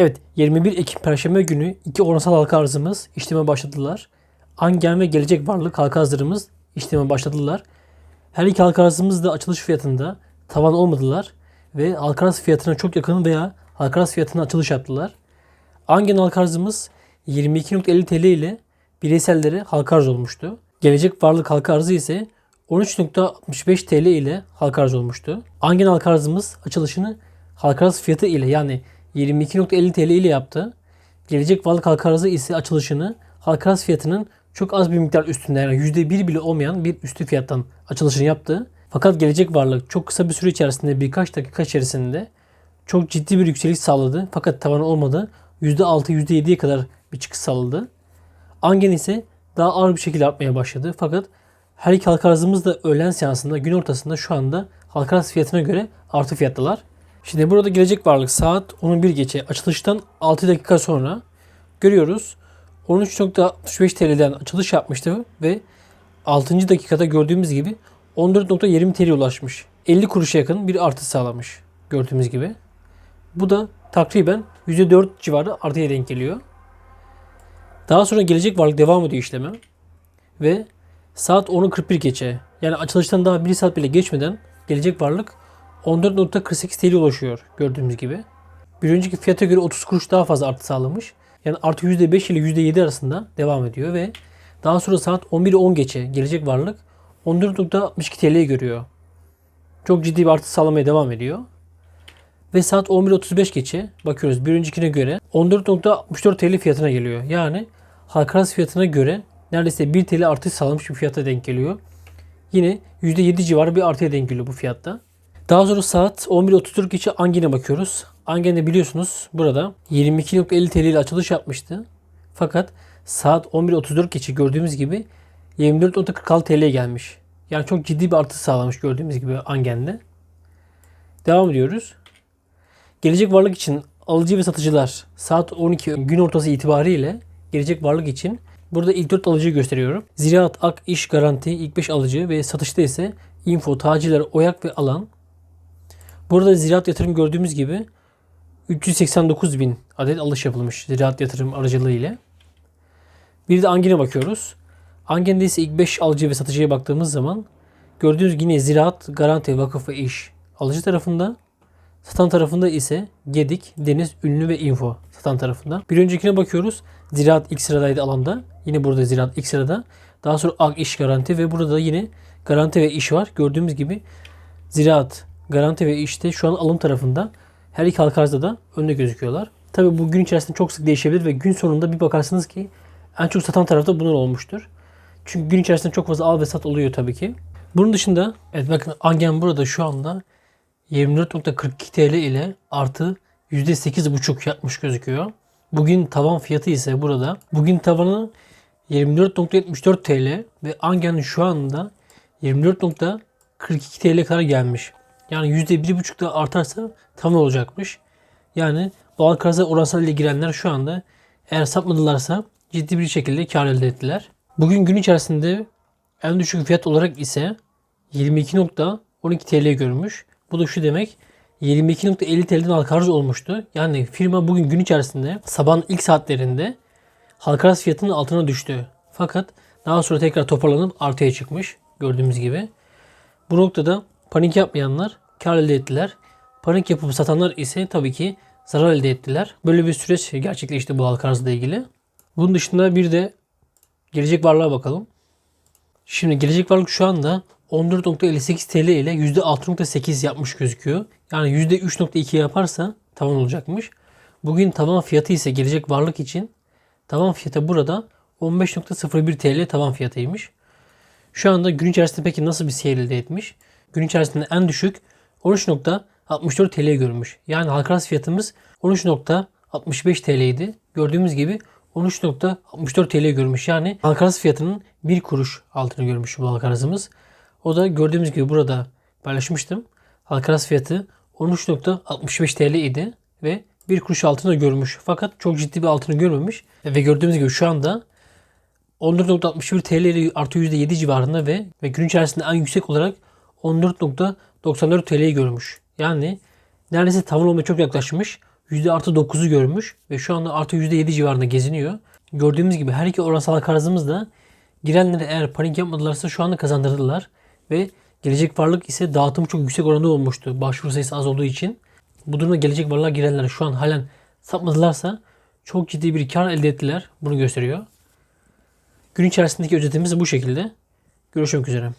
Evet 21 Ekim Perşembe günü iki oransal halka arzımız işleme başladılar. Angen ve gelecek varlık halka arzlarımız işleme başladılar. Her iki halka arzımız da açılış fiyatında tavan olmadılar ve halka arz fiyatına çok yakın veya halka arz fiyatına açılış yaptılar. Angen halka arzımız 22.50 TL ile bireysellere halka arz olmuştu. Gelecek varlık halka arzı ise 13.65 TL ile halka arz olmuştu. Angen halka arzımız açılışını halka arz fiyatı ile yani 22.50 TL ile yaptı. Gelecek varlık halka arzı ise açılışını halka arz fiyatının çok az bir miktar üstünde yani %1 bile olmayan bir üstü fiyattan açılışını yaptı. Fakat gelecek varlık çok kısa bir süre içerisinde birkaç dakika içerisinde çok ciddi bir yükseliş sağladı. Fakat tavanı olmadı. %6 %7'ye kadar bir çıkış sağladı. Angen ise daha ağır bir şekilde artmaya başladı. Fakat her iki halka arzımız da öğlen seansında gün ortasında şu anda halka arz fiyatına göre artı fiyattalar. Şimdi burada gelecek varlık saat 11 geçe açılıştan 6 dakika sonra görüyoruz. 13.65 TL'den açılış yapmıştı ve 6. dakikada gördüğümüz gibi 14.20 TL'ye ulaşmış. 50 kuruşa yakın bir artış sağlamış gördüğümüz gibi. Bu da takriben %4 civarı artıya denk geliyor. Daha sonra gelecek varlık devam ediyor işleme. Ve saat 10'u 41 geçe yani açılıştan daha 1 saat bile geçmeden gelecek varlık 14.48 TL ulaşıyor gördüğümüz gibi. Bir önceki fiyata göre 30 kuruş daha fazla artı sağlamış. Yani artı %5 ile %7 arasında devam ediyor ve daha sonra saat 11'i 10 geçe gelecek varlık 14.62 TL'ye görüyor. Çok ciddi bir artı sağlamaya devam ediyor. Ve saat 11.35 geçe bakıyoruz bir öncekine göre 14.64 TL fiyatına geliyor. Yani halka fiyatına göre neredeyse 1 TL artış sağlamış bir fiyata denk geliyor. Yine %7 civarı bir artıya denk geliyor bu fiyatta. Daha sonra saat 11.34 geçe Angen'e bakıyoruz. Angen'de biliyorsunuz burada 22.50 TL ile açılış yapmıştı. Fakat saat 11.34 geçe gördüğümüz gibi 24.46 TL'ye gelmiş. Yani çok ciddi bir artış sağlamış gördüğümüz gibi Angen'de. Devam ediyoruz. Gelecek varlık için alıcı ve satıcılar saat 12 gün ortası itibariyle gelecek varlık için burada ilk 4 alıcıyı gösteriyorum. Ziraat, Ak, İş, Garanti ilk 5 alıcı ve satışta ise Info, Tacirler, Oyak ve Alan. Burada ziraat yatırım gördüğümüz gibi 389 bin adet alış yapılmış ziraat yatırım aracılığı ile. Bir de Angen'e bakıyoruz. Angen'de ise ilk 5 alıcı ve satıcıya baktığımız zaman gördüğünüz yine ziraat, garanti, vakıf ve iş alıcı tarafında. Satan tarafında ise Gedik, Deniz, Ünlü ve Info satan tarafında. Bir öncekine bakıyoruz. Ziraat ilk sıradaydı alanda. Yine burada ziraat ilk sırada. Daha sonra Ak iş garanti ve burada da yine garanti ve iş var. Gördüğümüz gibi ziraat, garanti ve işte şu an alım tarafında. Her iki halka arzda da önde gözüküyorlar. Tabi bu gün içerisinde çok sık değişebilir ve gün sonunda bir bakarsınız ki en çok satan tarafta bunlar olmuştur. Çünkü gün içerisinde çok fazla al ve sat oluyor tabii ki. Bunun dışında evet bakın Angen burada şu anda 24.42 TL ile artı %8,5 yapmış gözüküyor. Bugün tavan fiyatı ise burada. Bugün tavanı 24.74 TL ve Angen şu anda 24.42 TL kadar gelmiş. Yani %1,5 da artarsa tavan olacakmış. Yani doğal karza oransal ile girenler şu anda eğer satmadılarsa ciddi bir şekilde kar elde ettiler. Bugün gün içerisinde en düşük fiyat olarak ise 22.12 TL görmüş. Bu da şu demek 22.50 TL'den halka arz olmuştu. Yani firma bugün gün içerisinde sabahın ilk saatlerinde halka arz fiyatının altına düştü. Fakat daha sonra tekrar toparlanıp artıya çıkmış gördüğümüz gibi. Bu noktada panik yapmayanlar kar elde ettiler. Panik yapıp satanlar ise tabii ki zarar elde ettiler. Böyle bir süreç gerçekleşti bu halka arzla ilgili. Bunun dışında bir de gelecek varlığa bakalım. Şimdi gelecek varlık şu anda 14.58 TL ile %6.8 yapmış gözüküyor. Yani %3.2 yaparsa tavan olacakmış. Bugün tavan fiyatı ise gelecek varlık için tavan fiyatı burada 15.01 TL tavan fiyatıymış. Şu anda gün içerisinde peki nasıl bir seyir elde etmiş? Gün içerisinde en düşük 13.64 TL görmüş. Yani halka arz fiyatımız 13.65 TL idi. Gördüğümüz gibi 13.64 TL görmüş. Yani halka arz fiyatının 1 kuruş altını görmüş bu halka arzımız. O da gördüğümüz gibi burada paylaşmıştım. Halka arz fiyatı 13.65 TL idi ve 1 kuruş altını görmüş. Fakat çok ciddi bir altını görmemiş. Ve gördüğümüz gibi şu anda 14.61 TL artı %7 civarında ve, ve gün içerisinde en yüksek olarak 14.94 TL'yi görmüş. Yani neredeyse tavan olmaya çok yaklaşmış. yüzde artı 9'u görmüş ve şu anda artı yüzde 7 civarında geziniyor. Gördüğümüz gibi her iki oransal halka arzımız da girenlere eğer panik yapmadılarsa şu anda kazandırdılar ve gelecek varlık ise dağıtımı çok yüksek oranda olmuştu. Başvuru sayısı az olduğu için. Bu durumda gelecek varlığa girenler şu an halen satmadılarsa çok ciddi bir kar elde ettiler. Bunu gösteriyor. Gün içerisindeki özetimiz bu şekilde. Görüşmek üzere.